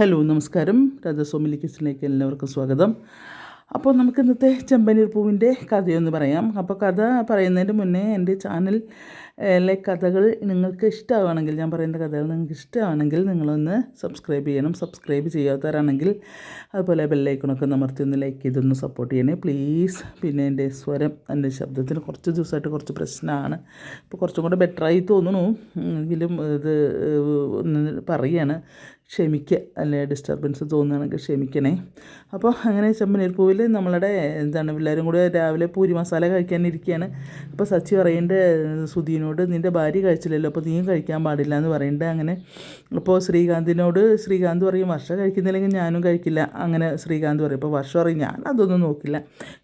Hello നമസ്കാരം. രാജസ്വാമി കിച്ചണിലേക്ക് എല്ലാവർക്കും സ്വാഗതം. അപ്പോൾ നമുക്ക് ഇന്നത്തെ ചെമ്പനീർ പൂവിന്റെ കഥയൊന്ന് പറയാം. അപ്പോൾ കഥ പറയുന്നതിന് മുന്നേ എന്റെ ചാനലിലെ കഥകൾ നിങ്ങൾക്ക് ഇഷ്ടമാണെങ്കിൽ ഞാൻ പറയുന്ന കഥകൾ നിങ്ങൾക്ക് ഇഷ്ടമാണെങ്കിൽ നിങ്ങളൊന്ന് സബ്സ്ക്രൈബ് ചെയ്യണം. സബ്സ്ക്രൈബ് ചെയ്യാത്തവരാണെങ്കിൽ അതുപോലെ ബെല്ലൈക്കണൊക്കെ അമർത്തി ഒന്ന് ലൈക്ക് ചെയ്തൊന്ന് സപ്പോർട്ട് ചെയ്യണേ. പ്ലീസ് പിന്നെ എന്റെ സ്വരം എന്റെ ശബ്ദത്തിന് കുറച്ച് ദിവസമായിട്ട് കുറച്ച് പ്രശ്നമാണ്. ഇപ്പോൾ കുറച്ചും കൂടെ ബെറ്ററായി തോന്നുന്നു. എങ്കിലും ഇത് പറയാണ് ക്ഷമിക്കുക അല്ലെ ഡിസ്റ്റർബൻസ് തോന്നുകയാണെങ്കിൽ ക്ഷമിക്കണേ. അപ്പോൾ അങ്ങനെ ചെമ്പനീർ പൂവിൽ നമ്മളുടെ എന്താണ് എല്ലാവരും കൂടെ രാവിലെ പൂരി മസാല കഴിക്കാനിരിക്കുകയാണ് അപ്പോൾ സച്ചി പറയേണ്ട സുധീനോട് നിന്റെ ഭാര്യ കഴിച്ചില്ലല്ലോ അപ്പോൾ നീയും കഴിക്കാൻ പാടില്ല എന്ന് പറയുന്നുണ്ട് അങ്ങനെ അപ്പോൾ ശ്രീകാന്തിനോട് ശ്രീകാന്ത് പറയും വർഷ കഴിക്കുന്നില്ലെങ്കിൽ ഞാനും കഴിക്കില്ല അങ്ങനെ ശ്രീകാന്ത് പറയും. അപ്പോൾ വർഷം പറയും ഞാൻ അതൊന്നും നോക്കില്ല.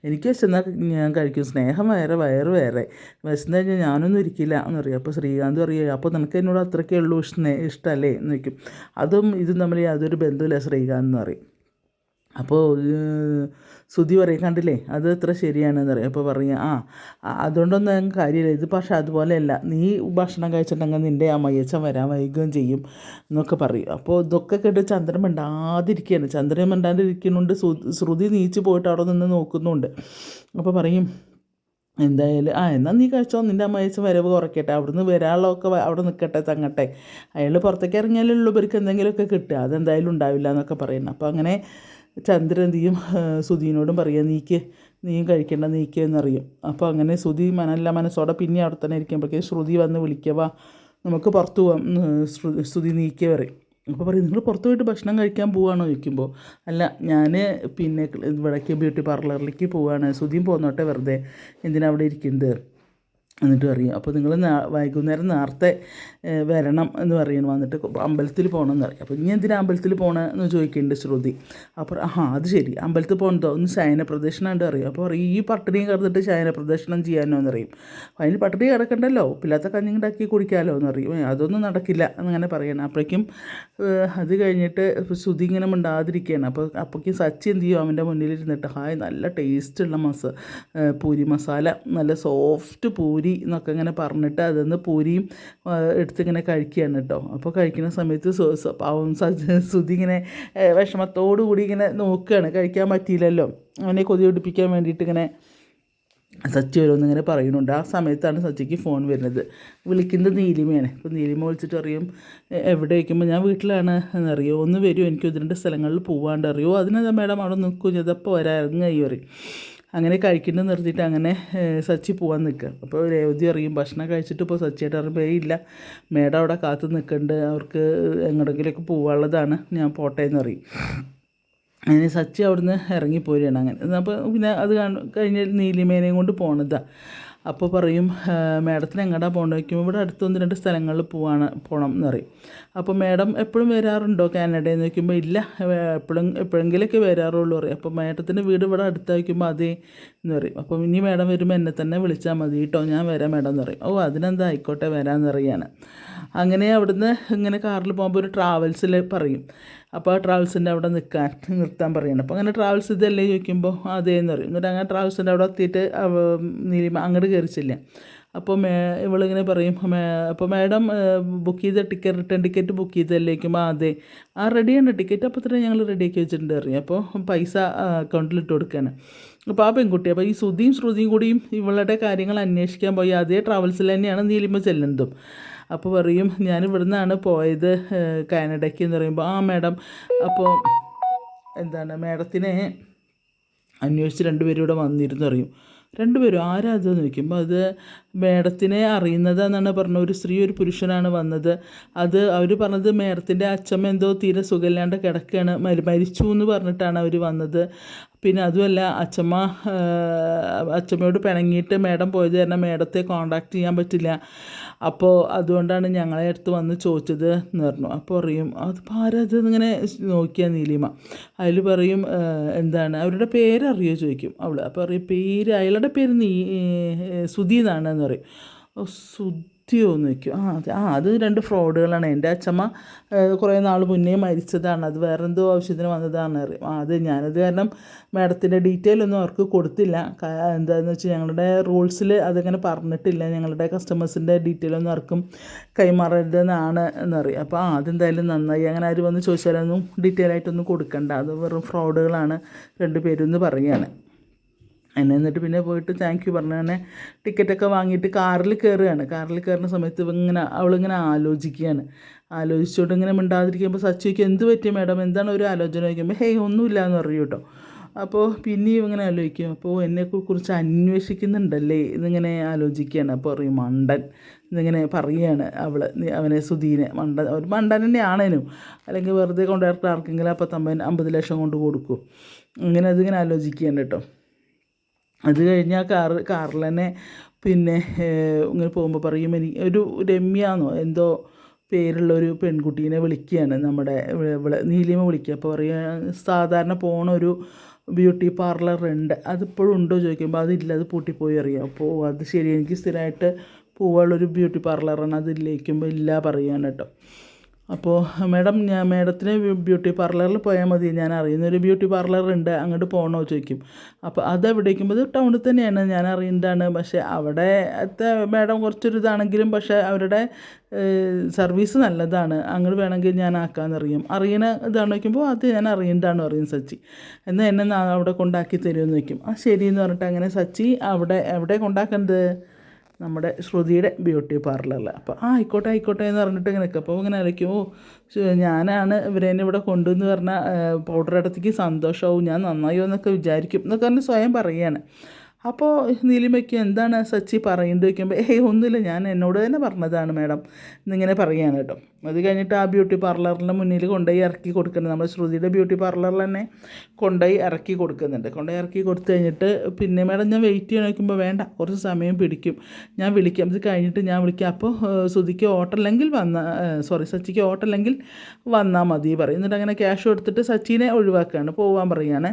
എനിക്ക് വിശന്നാൽ ഞാൻ കഴിക്കും. സ്നേഹം വേറെ വയറ് വേറെ. വെച്ചെന്ന് കഴിഞ്ഞാൽ ഞാനൊന്നും ഇരിക്കില്ല എന്ന് പറയും. അപ്പോൾ ശ്രീകാന്ത് പറയും അപ്പോൾ നമുക്ക് എന്നോട് അത്രയ്ക്കേ ഉള്ളൂ സ്നേ ഇഷ്ടമല്ലേ എന്ന് വയ്ക്കും അതും ഇതും തമ്മിൽ യാതൊരു ബന്ധമില്ല ശ്രീകാന്ത് എന്ന് പറയും. അപ്പോൾ ശ്രുതി പറയും കണ്ടില്ലേ? അത് എത്ര ശരിയാണെന്ന് പറയും അപ്പോൾ പറയും ആ അതുകൊണ്ടൊന്നും ഞങ്ങൾക്ക് കാര്യമില്ല. ഇത് പക്ഷേ അതുപോലെയല്ല. നീ ഭക്ഷണം കഴിച്ചിട്ടുണ്ടെങ്കിൽ നിന്റെ അമ്മയച്ചൻ വരാൻ വൈകുകയും ചെയ്യും എന്നൊക്കെ പറയും. അപ്പോൾ ഇതൊക്കെ കേട്ട് ചന്ദ്രൻ മിണ്ടാതിരിക്കുകയാണ്. ചന്ദ്രൻ മിണ്ടാതിരിക്കുന്നുണ്ട് ശ്രുതി നീച്ച് പോയിട്ട് അവിടെ നിന്ന് നോക്കുന്നുണ്ട്. അപ്പോൾ പറയും എന്തായാലും ആ എന്നാൽ നീ കഴിച്ചോ. നിന്റെ അമ്മയച്ചൻ വരവ് കുറയ്ക്കട്ടെ. അവിടുന്ന് വരാനുള്ളതൊക്കെ അവിടെ നിൽക്കട്ടെ തങ്ങട്ടെ. അയാൾ പുറത്തേക്ക് ഇറങ്ങിയാലേ ഉള്ളൂ. ഇവർക്ക് എന്തെങ്കിലുമൊക്കെ കിട്ടുക. അതെന്തായാലും ഉണ്ടാവില്ല എന്നൊക്കെ പറയുന്നത് അപ്പോൾ അങ്ങനെ ചന്ദ്രൻ എന്ത് ചെയ്യും? സുധീനോടും പറയുക നീക്ക് നീയും കഴിക്കേണ്ട നീക്കുക എന്നറിയും. അപ്പോൾ അങ്ങനെ സുധി മനല്ല മനസ്സോടെ പിന്നെ അവിടെ തന്നെ ഇരിക്കുമ്പോഴേക്കും ശ്രുതി വന്ന് വിളിക്കുക നമുക്ക് പുറത്തു പോവാം. ശ്രുതി നീക്കുക പറയും. അപ്പോൾ പറയും നിങ്ങൾ പുറത്ത് പോയിട്ട് ഭക്ഷണം കഴിക്കാൻ പോവുകയാണോ ചോദിക്കുമ്പോൾ അല്ല ഞാൻ പിന്നെ ഇവിടേക്ക് ബ്യൂട്ടി പാർലറിലേക്ക് പോവുകയാണ് സുധിയും പോന്നോട്ടെ വെറുതെ. എന്തിനാണ് അവിടെ ഇരിക്കുന്നത് എന്നിട്ട് പറയും അപ്പോൾ നിങ്ങൾ വൈകുന്നേരം നേരത്തെ വരണം എന്ന് പറയണം. വന്നിട്ട് അമ്പലത്തിൽ പോകണം എന്ന് പറയും. അപ്പോൾ ഇനി എന്തിനാ അമ്പലത്തിൽ പോകണമെന്ന് ചോദിക്കുന്നുണ്ട് ശ്രുതി. അപ്പോൾ ആ അത് ശരി. അമ്പലത്തിൽ പോകണതോ ഒന്ന് ശയന പ്രദക്ഷിണമുണ്ട് അറിയും? അപ്പോൾ പറയും ഈ പട്ടിണി കിടന്നിട്ട് ശയന പ്രദക്ഷിണം ചെയ്യാനോ എന്ന് പറയും. അതിന് പട്ടിണി കിടക്കണ്ടല്ലോ. പില്ലാത്ത കഞ്ഞി ഉണ്ടാക്കി കുടിക്കാമല്ലോ എന്ന് പറയും. അതൊന്നും നടക്കില്ല എന്നങ്ങനെ പറയണം. അപ്പോഴേക്കും അത് കഴിഞ്ഞിട്ട് ശ്രുതി ഇങ്ങനെ മിണ്ടാതിരിക്കുകയാണ്. അപ്പോൾ അപ്പോഴേക്കും സച്ചി എന്ത് ചെയ്യും? അവന്റെ മുന്നിൽ ഇരുന്നിട്ട് ഹായ് നല്ല ടേസ്റ്റുള്ള മസ പൂരി മസാല നല്ല സോഫ്റ്റ് പൂരി പൂരി എന്നൊക്കെ ഇങ്ങനെ പറഞ്ഞിട്ട് അതിന്ന് പൂരിയും എടുത്തിങ്ങനെ കഴിക്കുകയാണ് കേട്ടോ. അപ്പോൾ കഴിക്കുന്ന സമയത്ത് പാവം സുതി ഇങ്ങനെ വിഷമത്തോടു കൂടി ഇങ്ങനെ നോക്കുകയാണ്. കഴിക്കാൻ പറ്റിയില്ലല്ലോ. അവനെ കൊതി പിടിപ്പിക്കാൻ വേണ്ടിയിട്ട് ഇങ്ങനെ സച്ചി ഓരോന്നിങ്ങനെ പറയുന്നുണ്ട്. ആ സമയത്താണ് സച്ചിക്ക് ഫോൺ വരുന്നത്. വിളിക്കുന്നത് നീലിമയാണ്. അപ്പോൾ നീലിമ വിളിച്ചിട്ട് അറിയും എവിടെ വയ്ക്കുമ്പോൾ ഞാൻ വീട്ടിലാണ് എന്നറിയോ. ഒന്ന് വരുമോ എനിക്ക് ഒന്ന് രണ്ട് സ്ഥലങ്ങളിൽ പോവാണ്ട് അറിയോ. അതിനെന്താ മേഡം അവിടെ നിൽക്കും? ചെയ്തപ്പോൾ വരാൻ ഇറങ്ങി പറയും. അങ്ങനെ കഴിക്കുന്നത് നിർത്തിയിട്ട് അങ്ങനെ സച്ചി പോകാൻ നിൽക്കുക. അപ്പോൾ രേവതി അറിയും ഭക്ഷണം കഴിച്ചിട്ട് ഇപ്പോൾ സച്ചിയായിട്ട് അറിയുമ്പോൾ ഇല്ല മേഡം അവിടെ കാത്തു നിൽക്കുന്നുണ്ട് അവർക്ക് എങ്ങോട്ടെങ്കിലുമൊക്കെ പോകാനുള്ളതാണ് ഞാൻ പോട്ടെ എന്ന് അങ്ങനെ സച്ചി അവിടുന്ന് ഇറങ്ങിപ്പോരുകയാണ്. അങ്ങനെ അപ്പോൾ പിന്നെ അത് കഴിഞ്ഞ് നീലിമേനയും കൊണ്ട് പോണതാണ് അപ്പോൾ പറയും മാഡത്തിന് എങ്ങടാ പോകേണ്ടത് വയ്ക്കും ഇവിടെ അടുത്തൊന്ന് രണ്ട് സ്ഥലങ്ങളിൽ പോവാണ് പോകണം എന്ന് പറയും. അപ്പോൾ മാഡം എപ്പോഴും വരാറുണ്ടോ കാനഡയിൽ എന്ന് വയ്ക്കുമ്പോൾ ഇല്ല എപ്പോഴും എപ്പോഴെങ്കിലൊക്കെ വരാറുള്ളൂ പറയും. അപ്പോൾ മാഡത്തിന്റെ വീട് ഇവിടെ അടുത്ത് വയ്ക്കുമ്പോൾ അതേ എന്ന് പറയും. അപ്പോൾ ഇനി മാഡം വരുമ്പോൾ എന്നെ തന്നെ വിളിച്ചാൽ മതി. കേട്ടോ ഞാൻ വരാം മാഡം എന്ന് പറയും. ഓ അതിനെന്താ? ആയിക്കോട്ടെ വരാമെന്ന് അങ്ങനെ അവിടുന്ന് ഇങ്ങനെ കാറിൽ പോകുമ്പോൾ ഒരു ട്രാവൽസിൽ പറയും. അപ്പോൾ ആ ട്രാവൽസിന്റെ അവിടെ നിൽക്കാൻ നിർത്താൻ പറയണം. അപ്പോൾ അങ്ങനെ ട്രാവൽസ് ഇതല്ലേ ചോദിക്കുമ്പോൾ അതേന്ന് പറയും. എന്നിട്ട് അങ്ങനെ ട്രാവൽസിന്റെ അവിടെ എത്തിയിട്ട് നീലിമ അങ്ങോട്ട് കയറിച്ചില്ല അപ്പോൾ മേ ഇവളിങ്ങനെ പറയും അപ്പോൾ മാഡം ബുക്ക് ചെയ്ത ടിക്കറ്റ് റിട്ടേൺ ടിക്കറ്റ് ബുക്ക് ചെയ്തല്ലേക്കുമ്പോൾ അതെ. ആ റെഡിയാണ് ടിക്കറ്റ് അപ്പോൾ തന്നെ ഞങ്ങൾ റെഡിയാക്കി വെച്ചിട്ടുണ്ട് അറിയാം അപ്പോൾ പൈസ അക്കൗണ്ടിൽ ഇട്ട് കൊടുക്കുകയാണ് അപ്പോൾ ആ പെൺകുട്ടി അപ്പോൾ ഈ ശ്രുതിയും ശ്രുതിയും കൂടിയും ഇവളുടെ കാര്യങ്ങൾ അന്വേഷിക്കാൻ പോയി. അതേ ട്രാവൽസിൽ തന്നെയാണ് നീലിമ ചെല്ലുന്നതും. അപ്പോൾ പറയും ഞാൻ ഇവിടുന്നാണ് പോയത് കാനഡയ്ക്ക് എന്ന് പറയുമ്പോൾ ആ മാഡം അപ്പോൾ എന്താണ് മാഡത്തിനെ അന്വേഷിച്ച് രണ്ടുപേരും ഇവിടെ വന്നിരുന്നു അറിയും രണ്ടുപേരും ആരാ അത് നോക്കുമ്പോൾ അത് മേഡത്തിനെ അറിയുന്നതെന്നാണ് പറഞ്ഞത്. ഒരു സ്ത്രീ ഒരു പുരുഷനാണ് വന്നത്. അത് അവർ പറഞ്ഞത് മേഡത്തിന്റെ അച്ഛമ്മ എന്തോ തീരെ സുഖമില്ലാണ്ട് കിടക്കുകയാണ്. മരിച്ചു എന്ന് പറഞ്ഞിട്ടാണ് അവർ വന്നത്. പിന്നെ അതുമല്ല അച്ഛമ്മ അച്ഛമ്മയോട് പിണങ്ങിയിട്ട് മേഡം പോയത് കാരണം മേഡത്തെ കോണ്ടാക്ട് ചെയ്യാൻ പറ്റില്ല. അപ്പോൾ അതുകൊണ്ടാണ് ഞങ്ങളെ അടുത്ത് വന്ന് ചോദിച്ചത് എന്ന് പറഞ്ഞു. അപ്പോൾ പറയും അത് ഭാരത് ഇങ്ങനെ നോക്കിയാൽ നീലിമ? അതിൽ പറയും എന്താണ്? അവരുടെ പേരറിയോ ചോദിക്കും അവൾ അപ്പോൾ പറയും പേര് അയാളുടെ പേര് നീ സുധി എന്നാണ് എന്ന് പറയും. സത്യമോ എന്ന് ആ അത് ആ അത് രണ്ട് ഫ്രോഡുകളാണ്. എന്റെ അച്ഛമ്മ കുറേ നാൾ മുന്നേ മരിച്ചതാണ്. അത് വേറെന്തോ ആവശ്യത്തിന് വന്നതാണ് അറിയും ആ അത് ഞാനത് കാരണം മാഡത്തിന്റെ ഡീറ്റെയിൽ ഒന്നും അവർക്ക് കൊടുത്തില്ല. എന്താണെന്ന് വെച്ചാൽ ഞങ്ങളുടെ റൂൾസിൽ അതങ്ങനെ പറഞ്ഞിട്ടില്ല. ഞങ്ങളുടെ കസ്റ്റമേഴ്സിന്റെ ഡീറ്റെയിൽ ഒന്നും ആർക്കും കൈമാറരുതെന്നാണ് എന്നറിയാം അപ്പോൾ ആ അതെന്തായാലും നന്നായി. അങ്ങനെ ആര് വന്ന് ചോദിച്ചാലൊന്നും ഡീറ്റെയിൽ ആയിട്ടൊന്നും കൊടുക്കണ്ട. അത് വെറും ഫ്രോഡുകളാണ് രണ്ട് എന്ന് പറയുകയാണ്. എന്നെ എന്നിട്ട് പിന്നെ പോയിട്ട് താങ്ക് യു പറഞ്ഞ തന്നെ ടിക്കറ്റൊക്കെ വാങ്ങിയിട്ട് കാറിൽ കയറുകയാണ് കാറിൽ കയറുന്ന സമയത്ത് ഇങ്ങനെ അവളിങ്ങനെ ആലോചിക്കുകയാണ്. ആലോചിച്ചുകൊണ്ട് ഇങ്ങനെ മിണ്ടാതിരിക്കുമ്പോൾ സച്ചിക്ക് എന്ത് പറ്റി മാഡം എന്താണ് ഒരു ആലോചന? ചോദിക്കുമ്പോൾ ഹേയ് ഒന്നുമില്ല എന്ന് പറയൂ കേട്ടോ. അപ്പോൾ പിന്നെയും ഇങ്ങനെ ആലോചിക്കും. അപ്പോൾ എന്നെ കുറിച്ച് അന്വേഷിക്കുന്നുണ്ടല്ലേ എന്നിങ്ങനെ ആലോചിക്കുകയാണ്. അപ്പോൾ പറയും മണ്ടൻ. എന്നിങ്ങനെ പറയുകയാണ് അവൾ അവനെ സുധീനെ. മണ്ടൻ ഒരു മണ്ടൻ തന്നെയാണേനും. അല്ലെങ്കിൽ വെറുതെ കൊണ്ടുവരട്ടെ ആർക്കെങ്കിലും അപ്പം തമ്പൻ അമ്പത് ലക്ഷം കൊണ്ട് കൊടുക്കും. ഇങ്ങനെ അതിങ്ങനെ ആലോചിക്കുകയാണ് കേട്ടോ. അത് കഴിഞ്ഞ് ആ കാറ് കാറിൽ തന്നെ പിന്നെ ഇങ്ങനെ പോകുമ്പോൾ പറയും എനിക്ക് ഒരു രമ്യാന്നോ എന്തോ പേരുള്ള ഒരു പെൺകുട്ടീനെ വിളിക്കുകയാണ് നമ്മുടെ ഇവിടെ നീലിമ വിളിക്കുക അപ്പോൾ പറയുക സാധാരണ പോണ ഒരു ബ്യൂട്ടി പാർലർ ഉണ്ട്. അതിപ്പോഴും ഉണ്ടോ? ചോദിക്കുമ്പോൾ അതില്ല അത് പൂട്ടിപ്പോയി അറിയാം അപ്പോൾ അത് ശരി എനിക്ക് സ്ഥിരമായിട്ട് പോവാനുള്ളൊരു ബ്യൂട്ടി പാർലറാണ് അതില്ലേക്കുമ്പോൾ ഇല്ല പറയുകയാണ് കേട്ടോ അപ്പോൾ മാഡം ഞാൻ മാഡത്തിന് ബ്യൂട്ടി പാർലറിൽ പോയാൽ മതി. ഞാൻ അറിയുന്നൊരു ബ്യൂട്ടി പാർലർ ഉണ്ട്. അങ്ങോട്ട് പോകണോ ചോദിക്കും. അപ്പോൾ അത് എവിടെ അതെവിടേക്കുമ്പോൾ അത് ടൗണിൽ തന്നെയാണ്. ഞാൻ അറിയേണ്ടതാണ് പക്ഷേ അവിടെ അത്തെ മാഡം കുറച്ചൊരു ഇതാണെങ്കിലും പക്ഷേ അവരുടെ സർവീസ് നല്ലതാണ്. അങ്ങോട്ട് വേണമെങ്കിൽ ഞാൻ ആക്കാമെന്നറിയും അറിയണ ഇതാണ് വയ്ക്കുമ്പോൾ അത് ഞാൻ അറിയേണ്ടതാണ് പറയും സച്ചി. എന്നാൽ എന്നെ അവിടെ കൊണ്ടാക്കി തരുമെന്ന് വയ്ക്കും ആ ശരിയെന്ന് പറഞ്ഞിട്ട് അങ്ങനെ സച്ചി അവിടെ എവിടെ കൊണ്ടാക്കുന്നത് നമ്മുടെ ശ്രുതിയുടെ ബ്യൂട്ടി പാർലറിൽ അപ്പോൾ ആ ആയിക്കോട്ടെ ആയിക്കോട്ടെ എന്ന് പറഞ്ഞിട്ട് ഇങ്ങനെ നിൽക്കും അപ്പോൾ ഇങ്ങനെ അരയ്ക്കും ഓ ഞാനാണ് ഞാനാണ് ഇവരെന്നെ ഇവിടെ കൊണ്ടുവന്ന് പറഞ്ഞാൽ പൗഡർ ഇടത്തേക്ക് സന്തോഷമാവും ഞാൻ നന്നായോ എന്നൊക്കെ വിചാരിക്കും. എന്നൊക്കെ പറഞ്ഞ് സ്വയം പറയുകയാണ്. അപ്പോൾ നീലിമയ്ക്ക് എന്താണ് സച്ചി പറയുന്നത് ചോദിക്കുമ്പോൾ ഏയ് ഒന്നുമില്ല. ഞാൻ എന്നോട് തന്നെ പറഞ്ഞതാണ് മാഡം. എന്നിങ്ങനെ പറയുകയാണ് കേട്ടോ. അത് കഴിഞ്ഞിട്ട് ആ ബ്യൂട്ടി പാർലറിന്റെ മുന്നിൽ കൊണ്ടുപോയി ഇറക്കി കൊടുക്കുന്നുണ്ട്. നമ്മുടെ ശ്രുതിയുടെ ബ്യൂട്ടി പാർലറിൽ തന്നെ കൊണ്ടുപോയി ഇറക്കി കൊടുക്കുന്നുണ്ട്. കൊണ്ടുപോയി ഇറക്കി കൊടുത്തു കഴിഞ്ഞിട്ട് പിന്നെ മാഡം ഞാൻ വെയിറ്റ് ചെയ്യാൻ നോക്കുമ്പോൾ വേണ്ട കുറച്ച് സമയം പിടിക്കും. ഞാൻ വിളിക്കാം. ഇത് കഴിഞ്ഞിട്ട് ഞാൻ വിളിക്കാം. അപ്പോൾ ശ്രുതിക്ക് ഓട്ടമില്ലെങ്കിൽ വന്ന സോറി സച്ചിക്ക് ഓട്ടല്ലെങ്കിൽ വന്നാൽ മതി പറയും. എന്നിട്ട് അങ്ങനെ ക്യാഷ് കൊടുത്തിട്ട് സച്ചിനെ ഒഴിവാക്കുകയാണ് പോകാൻ പറയുകയാണ്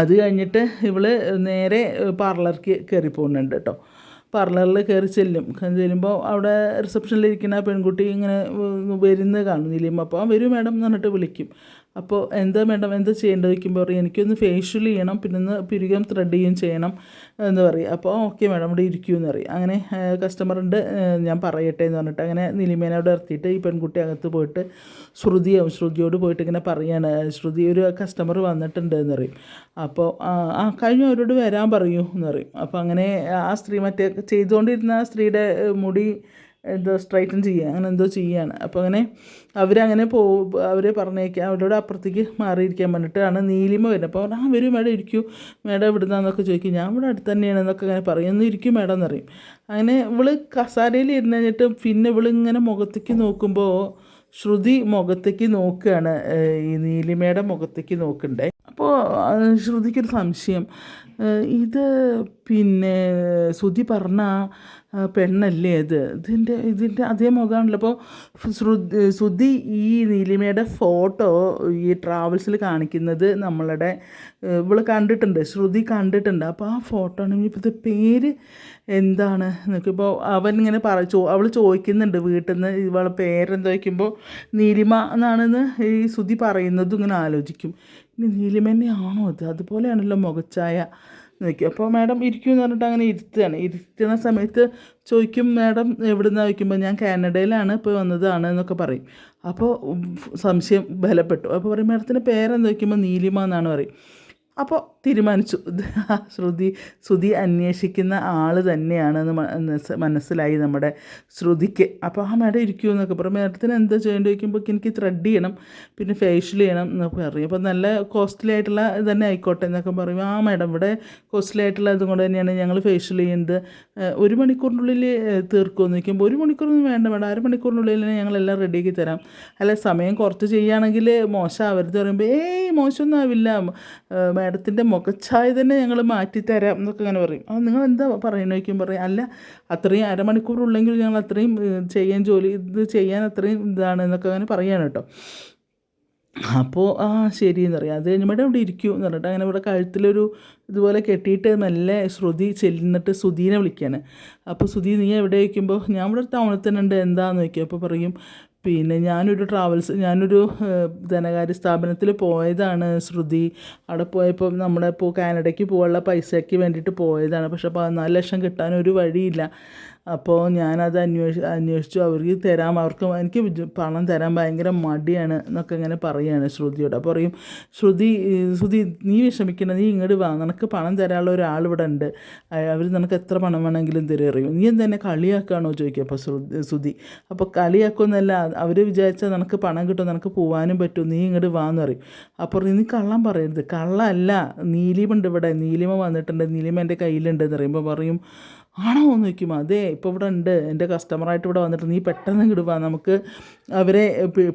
അത് കഴിഞ്ഞിട്ട് ഇവൾ നേരെ പാർലർക്ക് കയറി പോകുന്നുണ്ട് കേട്ടോ പാർലറിൽ കയറി ചെല്ലും. ചെല്ലുമ്പോൾ അവിടെ റിസപ്ഷനിലിരിക്കുന്ന പെൺകുട്ടി ഇങ്ങനെ വരുന്നത് കാണും. നീലിയമ്മ അപ്പോൾ വരൂ മാഡം എന്ന് പറഞ്ഞിട്ട് വിളിക്കും. അപ്പോൾ എന്താ മേഡം എന്താ ചെയ്യേണ്ടത്? വയ്ക്കുമ്പോൾ പറയും എനിക്കൊന്ന് ഫേഷ്യൽ ചെയ്യണം പിന്നെ ഒന്ന് പിരികം ത്രെഡ് ചെയ്യുകയും ചെയ്യണം എന്ന് പറയും. അപ്പോൾ ഓക്കെ മാഡം ഇവിടെ ഇരിക്കൂ എന്ന് പറയും. അങ്ങനെ കസ്റ്റമറുണ്ട് ഞാൻ പറയട്ടെ എന്ന് പറഞ്ഞിട്ട് അങ്ങനെ നിലിമേനെ അവിടെ ഇറത്തിയിട്ട് ഈ പെൺകുട്ടി അകത്ത് പോയിട്ട് ശ്രുതിയാവും ശ്രുതിയോട് പോയിട്ട് ഇങ്ങനെ പറയാണ്. ശ്രുതി ഒരു കസ്റ്റമർ വന്നിട്ടുണ്ട് എന്ന് പറയും. അപ്പോൾ ആ, കഴിഞ്ഞ അവരോട് വരാൻ പറയൂ എന്ന് പറയും. അപ്പോൾ അങ്ങനെ ആ സ്ത്രീ മറ്റേ ചെയ്തുകൊണ്ടിരുന്ന ആ സ്ത്രീയുടെ മുടി എന്തോ സ്ട്രൈറ്റൻ ചെയ്യുക അങ്ങനെ എന്തോ ചെയ്യുകയാണ്. അപ്പോൾ അങ്ങനെ അവരങ്ങനെ പോ അവരെ പറഞ്ഞേക്കുക അവരോട് അപ്പുറത്തേക്ക് മാറിയിരിക്കാൻ പറഞ്ഞിട്ടാണ് നീലിമ വരുന്നത്. അപ്പോൾ ആ വരും മേഡം ഇരിക്കൂ. മേഡം ഇവിടുന്നാന്നൊക്കെ ചോദിക്കും. ഞാൻ ഇവിടെ അടുത്ത് തന്നെയാണ് എന്നൊക്കെ അങ്ങനെ പറയും. ഒന്ന് ഇരിക്കും മേഡം എന്നറിയും അങ്ങനെ ഇവൾ കസാരയിൽ ഇരുന്ന് കഴിഞ്ഞിട്ട് പിന്നെ ഇവളിങ്ങനെ മുഖത്തേക്ക് നോക്കുമ്പോൾ ശ്രുതി മുഖത്തേക്ക് നോക്കുകയാണ്. ഈ നീലിമയുടെ മുഖത്തേക്ക് നോക്കണ്ടേ? അപ്പോൾ ശ്രുതിക്കൊരു സംശയം. ഇത് പിന്നെ ശ്രുതി പറഞ്ഞ ആ പെണ്ണല്ലേ അത്? ഇതിന്റെ ഇതിന്റെ അതേ മുഖമാണല്ലോ. അപ്പോൾ ശ്രുതി ശ്രുതി ഈ നീലിമയുടെ ഫോട്ടോ ഈ ട്രാവൽസിൽ കാണിക്കുന്നത് നമ്മളുടെ ഇവൾ കണ്ടിട്ടുണ്ട് ശ്രുതി കണ്ടിട്ടുണ്ട്. അപ്പോൾ ആ ഫോട്ടോ ആണെങ്കിൽ ഇപ്പോഴത്തെ പേര് എന്താണ് നോക്കിയപ്പോൾ അവൻ ഇങ്ങനെ പറ ചോ അവൾ ചോദിക്കുന്നുണ്ട് വീട്ടിൽ നിന്ന് ഇവളെ പേരെന്താ ചോദിക്കുമ്പോൾ നീലിമ എന്നാണെന്ന് ഈ ശ്രുതി പറയുന്നതും ഇങ്ങനെ ആലോചിക്കും. ഇനി നീലിമ തന്നെയാണോ അത്? അതുപോലെയാണല്ലോ മുഖച്ചായ നോക്കി അപ്പോൾ മാഡം ഇരിക്കും എന്ന് പറഞ്ഞിട്ട് അങ്ങനെ ഇരുത്തുകയാണ്. ഇരുത്തുന്ന സമയത്ത് ചോദിക്കും മാഡം എവിടെ നിന്നാണ് ചോദിക്കുമ്പോൾ ഞാൻ കാനഡയിലാണ് ഇപ്പോൾ വന്നതാണ് എന്നൊക്കെ പറയും. അപ്പോൾ സംശയം ബലപ്പെട്ടു. അപ്പോൾ പറയും മാഡത്തിന്റെ പേരെന്താ? ചോദിക്കുമ്പോൾ നീലിമ എന്നാണ് പറയും. അപ്പോൾ തീരുമാനിച്ചു. ശ്രുതി ശ്രുതി അന്വേഷിക്കുന്ന ആൾ തന്നെയാണെന്ന് മനസ്സ് മനസ്സിലായി നമ്മുടെ ശ്രുതിക്ക്. അപ്പോൾ ആ മേഡം ഇരിക്കൂ എന്നൊക്കെ പറയും മേഡത്തിന് എന്താ ചെയ്യേണ്ടി വയ്ക്കുമ്പോൾ എനിക്ക് ത്രെഡ് ചെയ്യണം പിന്നെ ഫേഷ്യൽ ചെയ്യണം എന്നൊക്കെ പറയും. അപ്പോൾ നല്ല കോസ്റ്റ്ലി ആയിട്ടുള്ള ഇത് തന്നെ ആയിക്കോട്ടെ എന്നൊക്കെ പറയും. ആ മേഡം ഇവിടെ കോസ്റ്റ്ലി ആയിട്ടുള്ള ഇതും കൊണ്ട് തന്നെയാണ് ഞങ്ങൾ ഫേഷ്യൽ ചെയ്യുന്നത് ഒരു മണിക്കൂറിനുള്ളിൽ തീർക്കുമെന്ന് വയ്ക്കുമ്പോൾ ഒരു മണിക്കൂറൊന്നും വേണ്ട മേഡം. അരമണിക്കൂറിനുള്ളിൽ തന്നെ ഞങ്ങളെല്ലാം റെഡിയാക്കി തരാം. അല്ല സമയം കുറച്ച് ചെയ്യുകയാണെങ്കിൽ മോശമാവരുത് പറയുമ്പോൾ ഏയ് മോശമൊന്നും ആവില്ല. മാഡത്തിന്റെ മുഖച്ഛായ തന്നെ ഞങ്ങൾ മാറ്റിത്തരാം എന്നൊക്കെ അങ്ങനെ പറയും. അത് നിങ്ങൾ എന്താ പറയുന്നത് വയ്ക്കും പറയും അല്ല അത്രയും അരമണിക്കൂറുള്ളെങ്കിൽ ഞങ്ങൾ അത്രയും ചെയ്യാൻ ജോലി ഇത് ചെയ്യാൻ അത്രയും ഇതാണ് എന്നൊക്കെ അങ്ങനെ പറയാണ് കേട്ടോ. അപ്പോൾ ആ ശരി എന്ന് പറയാം. അത് കഴിഞ്ഞിട്ട് ഇവിടെ ഇരിക്കും എന്ന് പറഞ്ഞിട്ട് അങ്ങനെ ഇവിടെ കഴുത്തിലൊരു ഇതുപോലെ കെട്ടിയിട്ട് നല്ല ശ്രുതി ചെല്ലുന്നിട്ട് സുധീനെ വിളിക്കുകയാണ് അപ്പോൾ സുധീ നീ എവിടെ? വയ്ക്കുമ്പോൾ ഞാൻ ഇവിടെ ടൗണിൽ തന്നെ ഉണ്ട്. എന്താന്ന്? വയ്ക്കും അപ്പോൾ പറയും പിന്നെ ഞാനൊരു ട്രാവൽസ് ഞാനൊരു ധനകാര്യ സ്ഥാപനത്തിൽ പോയതാണ് ശ്രുതി. അവിടെ പോയപ്പോൾ നമ്മുടെ ഇപ്പോൾ കാനഡയ്ക്ക് പോകാനുള്ള പൈസയ്ക്ക് വേണ്ടിയിട്ട് പോയതാണ്. പക്ഷേ പതിനാല് ലക്ഷം കിട്ടാനൊരു വഴിയില്ല. അപ്പോൾ ഞാനത് അന്വേഷി അന്വേഷിച്ചു. അവർക്ക് തരാം. അവർക്ക് എനിക്ക് പണം തരാൻ ഭയങ്കര മടിയാണ് എന്നൊക്കെ ഇങ്ങനെ പറയുകയാണ് ശ്രുതിയോട്. അപ്പോൾ പറയും ശ്രുതി ശ്രുതി നീ വിഷമിക്കണം നീ ഇങ്ങോട്ട് വാ. നിനക്ക് പണം തരാനുള്ള ഒരാൾ ഇവിടെ ഉണ്ട്. അവർ നിനക്ക് എത്ര പണം വേണമെങ്കിലും തരും അറിയും? നീ എന്തെന്നെ കളിയാക്കുകയാണോ ചോദിക്കുക? അപ്പോൾ ശ്രുതി അപ്പോൾ കളിയാക്കുമെന്നല്ല. അവർ വിചാരിച്ചാൽ നിനക്ക് പണം കിട്ടും. നിനക്ക് പോകാനും പറ്റും. നീ ഇങ്ങോട്ട് വാന്ന് പറയും. അപ്പോൾ നീ കള്ളം പറയരുത്. കള്ളല്ല. നീലിമുണ്ട് ഇവിടെ. നീലിമ വന്നിട്ടുണ്ട്. നീലിമ എന്റെ കയ്യിലുണ്ട് എന്ന് പറയുമ്പോൾ പറയും ആണോ എന്ന് ചോദിക്കും അതെ ഇപ്പോൾ ഇവിടെ ഉണ്ട്. എന്റെ കസ്റ്റമറായിട്ട് ഇവിടെ വന്നിട്ട് നീ പെട്ടെന്ന് ഇങ്ങോട്ട് നമുക്ക് അവരെ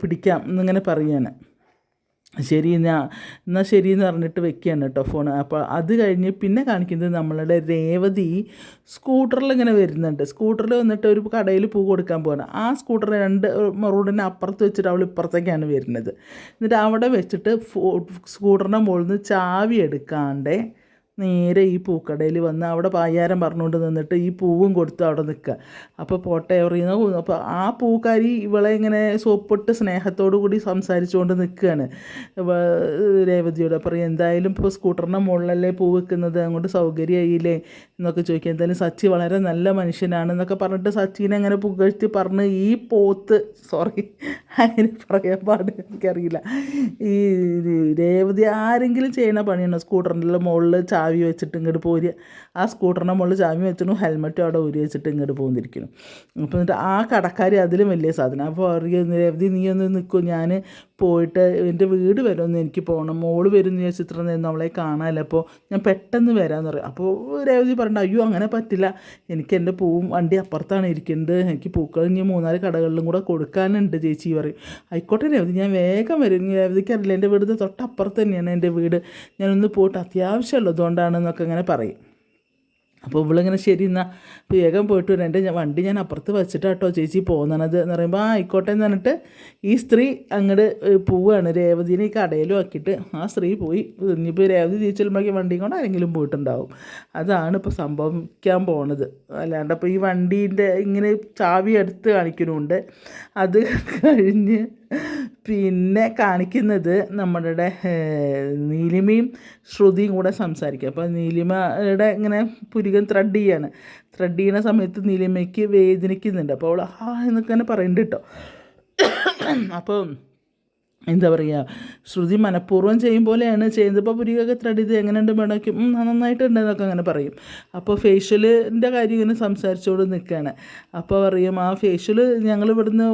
പിടിക്കാം. എന്നിങ്ങനെ പറയാണ്. ശരി ഞാൻ എന്നാൽ ശരി എന്ന് പറഞ്ഞിട്ട് വെക്കുകയാണ് കേട്ടോ ഫോൺ അപ്പോൾ അത് കഴിഞ്ഞ് പിന്നെ കാണിക്കുന്നത് നമ്മളുടെ രേവതി സ്കൂട്ടറിൽ ഇങ്ങനെ വരുന്നുണ്ട്. സ്കൂട്ടറിൽ വന്നിട്ട് ഒരു കടയിൽ പൂ കൊടുക്കാൻ പോകണം ആ സ്കൂട്ടർ രണ്ട് റോഡിന് അപ്പുറത്ത് വെച്ചിട്ട് അവൾ ഇപ്പുറത്തേക്കാണ് വരുന്നത്. എന്നിട്ട് അവിടെ വെച്ചിട്ട് സ്കൂട്ടറിന്റെ മുകളിൽ നിന്ന് ചാവി എടുക്കാണ്ട് നേരെ ഈ പൂക്കടയിൽ വന്ന് അവിടെ പായാരം പറഞ്ഞുകൊണ്ട് നിന്നിട്ട് ഈ പൂവും കൊടുത്ത് അവിടെ നിൽക്കുക. അപ്പോൾ പോട്ടെ പറയുന്ന അപ്പോൾ ആ പൂക്കാരി ഇവളെ ഇങ്ങനെ സോപ്പിട്ട് സ്നേഹത്തോടു കൂടി സംസാരിച്ചുകൊണ്ട് നിൽക്കുകയാണ്. രേവതിയോട് അപ്പോൾ എന്തായാലും ഇപ്പോൾ സ്കൂട്ടറിന്റെ മുകളിലല്ലേ പൂ വെക്കുന്നത്? അങ്ങോട്ട് സൗകര്യമായില്ലേ? എന്നൊക്കെ ചോദിക്കുക. എന്തായാലും സച്ചി വളരെ നല്ല മനുഷ്യനാണ് എന്നൊക്കെ പറഞ്ഞിട്ട് സച്ചിനെ അങ്ങനെ പുകഴ്ത്തി പറഞ്ഞ് ഈ പോത്ത് സോറി അങ്ങനെ പറയാൻ പാടില്ല എനിക്കറിയില്ല. ഈ രേവതി ആരെങ്കിലും ചെയ്യുന്ന പണിയാണ് സ്കൂട്ടറിന്റെ മുകളിൽ ചാവി വെച്ചിട്ട് ഇങ്ങോട്ട് പോരുക ആ സ്കൂട്ടറിന്റെ മുകളിൽ ചാവി വെച്ചിട്ട് ഹെൽമെറ്റ് അവിടെ ഊരി വെച്ചിട്ട് ഇങ്ങോട്ട് പോകുന്നിരിക്കുന്നു അപ്പോൾ എന്നിട്ട് ആ കടക്കാരി അതിലും വലിയ സാധനം. അപ്പോൾ അറിയാം നിരവധി നീ ഒന്ന് നിൽക്കും ഞാൻ പോയിട്ട് എന്റെ വീട് വരെ ഒന്ന് എനിക്ക് പോകണം മോൾ വരുന്ന ഞാൻ ചിത്രം നിന്ന് അവളെ കാണാമല്ലോ അപ്പോൾ ഞാൻ പെട്ടെന്ന് വരാമെന്ന് പറയും. അപ്പോൾ രേവതി പറഞ്ഞു അയ്യോ അങ്ങനെ പറ്റില്ല. എനിക്ക് എന്റെ പൂവും വണ്ടി അപ്പുറത്താണ് ഇരിക്കുന്നത്. എനിക്ക് പൂക്കൾ ഇനി മൂന്നാൽ കടകളിലും കൂടെ കൊടുക്കാനുണ്ട് ചേച്ചി പറയും. ആയിക്കോട്ടെ രേവതി ഞാൻ വേഗം വരും. രേവതിക്ക് അറിയില്ല. എന്റെ വീട് തൊട്ടപ്പുറത്ത് തന്നെയാണ് എന്റെ വീട്. ഞാനൊന്ന് പോയിട്ട് അത്യാവശ്യമുള്ളതുകൊണ്ടാണെന്നൊക്കെ ഇങ്ങനെ പറയും. അപ്പോൾ ഇവളിങ്ങനെ ശരി എന്നാൽ വേഗം പോയിട്ട് വരാം. എന്റെ വണ്ടി ഞാൻ അപ്പുറത്ത് വെച്ചിട്ടാട്ടോ ചേച്ചി പോകുന്നത്. എന്ന് പറയുമ്പോൾ ആ ആയിക്കോട്ടെ എന്ന് പറഞ്ഞിട്ട് ഈ സ്ത്രീ അങ്ങോട്ട് പോവുകയാണ് രേവതിനെ ഈ കടയിലും ആക്കിയിട്ട് ആ സ്ത്രീ പോയി. ഇനിയിപ്പോൾ രേവതി തിരിച്ചു വരുമ്പോഴേക്കും വണ്ടിയും കൊണ്ട് ആരെങ്കിലും പോയിട്ടുണ്ടാവും. അതാണ് ഇപ്പോൾ സംഭവിക്കാൻ പോണത്. അല്ലാണ്ട് അപ്പോൾ ഈ വണ്ടീന്റെ ഇങ്ങനെ ചാവി എടുത്ത് കാണിക്കുന്നുണ്ട്. അത് കഴിഞ്ഞ് പിന്നെ കാണിക്കുന്നത് നമ്മളുടെ നീലിമയും ശ്രുതിയും കൂടെ സംസാരിക്കുക അപ്പോൾ നീലിമയുടെ ഇങ്ങനെ പുരികൻ ത്രെഡ് ചെയ്യാണ്. ത്രെഡ് ചെയ്യുന്ന സമയത്ത് നീലിമയ്ക്ക് വേദനിക്കുന്നുണ്ട്. അപ്പോൾ അവൾ ആ എന്നൊക്കെ തന്നെ പറയുന്നുണ്ട് കേട്ടോ. അപ്പോൾ എന്താ പറയുക ശ്രുതി മനഃപൂർവം ചെയ്യും പോലെയാണ് ചെയ്യുന്നത്. ഇപ്പോൾ പുരികൊക്കെ ത്രെഡ് ചെയ്ത് എങ്ങനെയുണ്ട് മേഡയ്ക്ക് നന്നായിട്ടുണ്ട് എന്നൊക്കെ അങ്ങനെ പറയും. അപ്പോൾ ഫേഷ്യലിന്റെ കാര്യം ഇങ്ങനെ സംസാരിച്ചുകൊണ്ട് നിൽക്കുകയാണ് അപ്പോൾ പറയും ആ ഫേഷ്യൽ ഞങ്ങൾ ഇവിടുന്ന്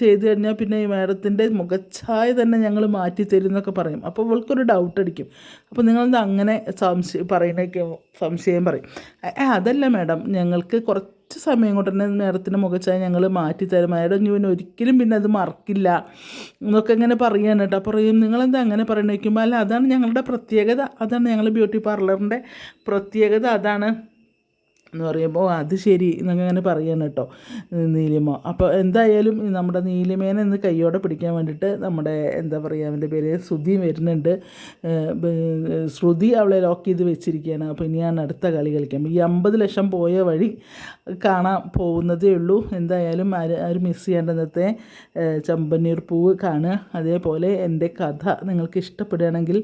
ചെയ്ത് കഴിഞ്ഞാൽ പിന്നെ ഈ മേഡത്തിന്റെ മുഖച്ഛായ തന്നെ ഞങ്ങൾ മാറ്റി തരും എന്നൊക്കെ പറയും. അപ്പോൾ ഇവൾക്കൊരു ഡൗട്ട് അടിക്കും. അപ്പോൾ നിങ്ങളെന്താ അങ്ങനെ സംശയം പറയുന്നതൊക്കെ സംശയം പറയും. "ഏ, അതല്ല മാഡം ഞങ്ങൾക്ക് കുറച്ച് സമയം കൊണ്ട് തന്നെ നേരത്തിന്റെ മുഖച്ചായ ഞങ്ങൾ മാറ്റിത്തരും മാഡം പിന്നെ ഒരിക്കലും പിന്നെ അത് മറക്കില്ല. എന്നൊക്കെ ഇങ്ങനെ പറയാണ് കേട്ടോ. പറയും നിങ്ങളെന്താ അങ്ങനെ പറയണ? അല്ല അതാണ് ഞങ്ങളുടെ പ്രത്യേകത. അതാണ് ഞങ്ങൾ ബ്യൂട്ടി പാർലറിന്റെ പ്രത്യേകത. അതാണ് എന്ന് പറയുമ്പോൾ അത് ശരി എന്നൊക്കെ അങ്ങനെ പറയാണ് കേട്ടോ നീലിമ. അപ്പോൾ എന്തായാലും നമ്മുടെ നീലിമേനെ ഇന്ന് കൈയോടെ പിടിക്കാൻ വേണ്ടിയിട്ട് നമ്മുടെ എന്താ പറയുക അവന്റെ പേര് ശ്രുതി വരുന്നുണ്ട്. ശ്രുതി അവളെ ലോക്ക് ചെയ്ത് വെച്ചിരിക്കുകയാണ്. അപ്പോൾ ഇനിയാണ് അടുത്ത കളി കളിക്കാം ഈ അമ്പത് ലക്ഷം പോയ വഴി കാണാൻ പോകുന്നതേ ഉള്ളൂ. എന്തായാലും ആര് ആരും മിസ് ചെയ്യേണ്ട ഇന്നത്തെ ചമ്പന്നീർ പൂവ് കാണുക. അതേപോലെ എന്റെ കഥ നിങ്ങൾക്ക് ഇഷ്ടപ്പെടുകയാണെങ്കിൽ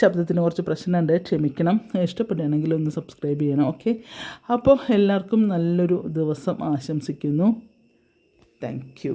ശബ്ദത്തിന് കുറച്ച് പ്രശ്നമുണ്ട് ക്ഷമിക്കണം. ഇഷ്ടപ്പെടുകയാണെങ്കിൽ ഒന്ന് സബ്സ്ക്രൈബ് ചെയ്യണം ഓക്കെ അപ്പോൾ എല്ലാവർക്കും നല്ലൊരു ദിവസം ആശംസിക്കുന്നു. താങ്ക്